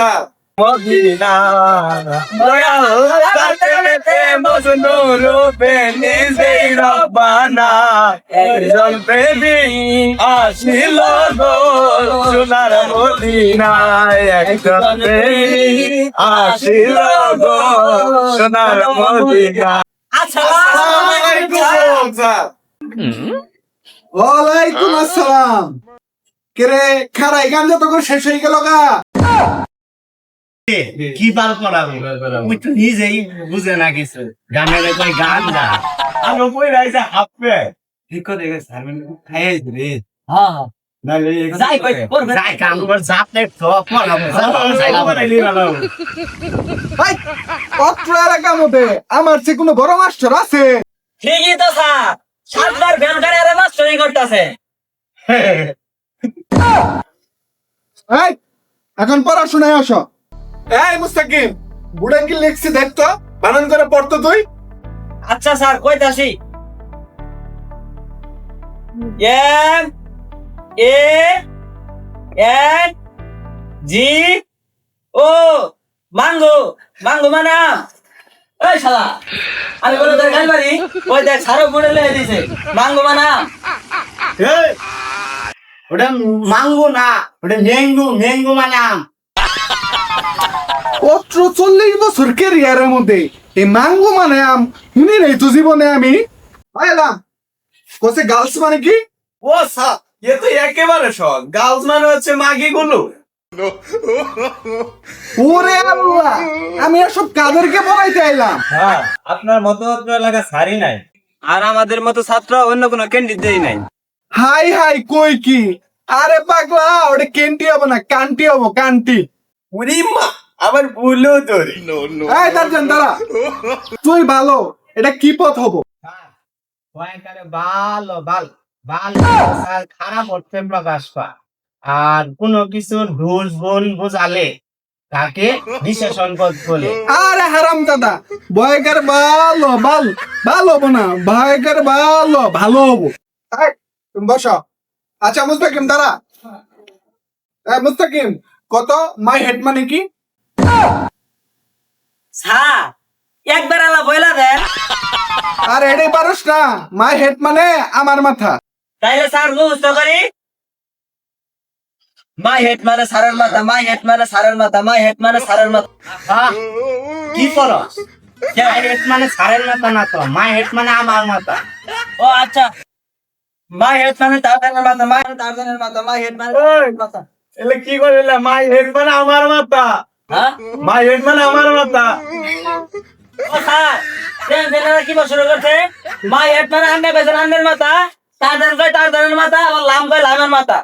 Sir Medina Dayal রব্বানা একজন প্রেমী আসিল গো সোনার মদিনায় একজন প্রেমী আসিল গো সোনার মদিনা আসসালামু। আলাইকুম স্যার ওয়ালাইকুম আসসালাম। কেরে খারাই গান যতক্ষণ শেষ হয়ে গেল গা। কি? পাল করাবো ওই তো নিজেই বুঝে না কিছু। গানের কই গান কই রাইছে হাফে ঠিক করে গেছে? স্যার মানে খাই রে। হ্যাঁ যাই কই করবে যাই কাম কর জাপতে তো পড়াবো যাই ভাই অত্র এলাকার মধ্যে আমার যে কোনো বড় মাস্টার আছে। ঠিকই তো স্যার। সাতবার ফ্যান করে আরে মাস্টারি করতেছে। এখন পড়াশোনায় আসো। এই মুস্তাকিম বুড়ান কি লিখছি দেখতো বানান করে পড়তো তুই আচ্ছা স্যার কইতাছি M A N G O mango mango মানে আম। এই শালা আমি বলে তোর গান পারি ওই দেখ সারো পড়ে লেগে দিছে মাঙ্গো মানে আম। ওটা মাঙ্গু না ওটা মেঙ্গু মেঙ্গু মানে আম অত্র চল্লিশ বছর কেরিয়ারের মধ্যে এই মাঙ্গো মানে আম শুনি নাই তো জীবনে আমি? আইলাম কোসে গার্লস মানে কি? ও স্যার এ তো একেবারে সহজ গার্লস মানে হচ্ছে মাগি গুলো। ওরে আল্লাহ আমি এসব কাদেরকে পড়াইতে আইলাম। হ্যাঁ আপনার মতো এলাকা সারি নাই। আর আমাদের মতো ছাত্র অন্য কোনো ক্যান্ডিডেট নাই। হাই হাই কই কি? আরে পাগলা ওটা কেন্টি হব না কান্টি হব কান্টি উরি মা আবার ভুলেও ধরি। এই দার্জান দাঁড়া। তুই ভালো এটা কি পথ হব? ভয়ঙ্করে ভালো ভালো ভালো। আর খারাপ অর্থে প্রকাশ পায় আর কোন কিছু ভুল ভুল বোঝালে তাকে বিশেষণ পদ বলে আরে হারাম দাদা ভয়কার ভালো ভালো ভালো হব না ভয়কার ভালো ভালো হব। এই, তুমি বসো। আচ্ছা মুস্তাকিম দাঁড়া। এই, মুস্তাকিম কত? মাই হেড মানে কি? স্যার একবার আলা বইলা দেন আর এটাই পারস না মাই হেড মানে আমার মাথা তাইলে স্যার মুখস্থ করি মাই হেড মানে সারের মাথা মাই হেড মানে সারের মাথা মাই হেড মানে সারের মাথা কি করস হেড মানে সারের মাথা না তো মাই হেড মানে আমার মাথা ও আচ্ছা মাই হেড মানে তারজনের মাথা মাই হেড তারজনের মাথা মাই হেড মানে মাথা এলে কি করিলে মাই হেড মানে আমার মাথা হ্যাঁ? মাই হেড মানে আমার কি শুরু করছে? হেড মানে মাথা। তারজন কয় আবার লাম কয় লামের মাথা।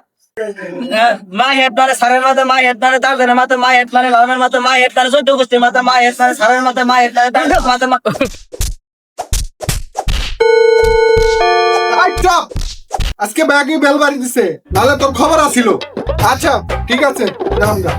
মাই হেড মানে সারের মাথা মাই হেড মানে মাথা হেড মানে লামের মাথা মাই হেড মানে চোদ্দ গোষ্ঠীর মাথা হেড মানে সারের মাথা হেড মানে মাথা মা- আজকে ব্যাগে বেল বাড়ি দিছে নাহলে তোর খবর আসিল আচ্ছা ঠিক আছে গা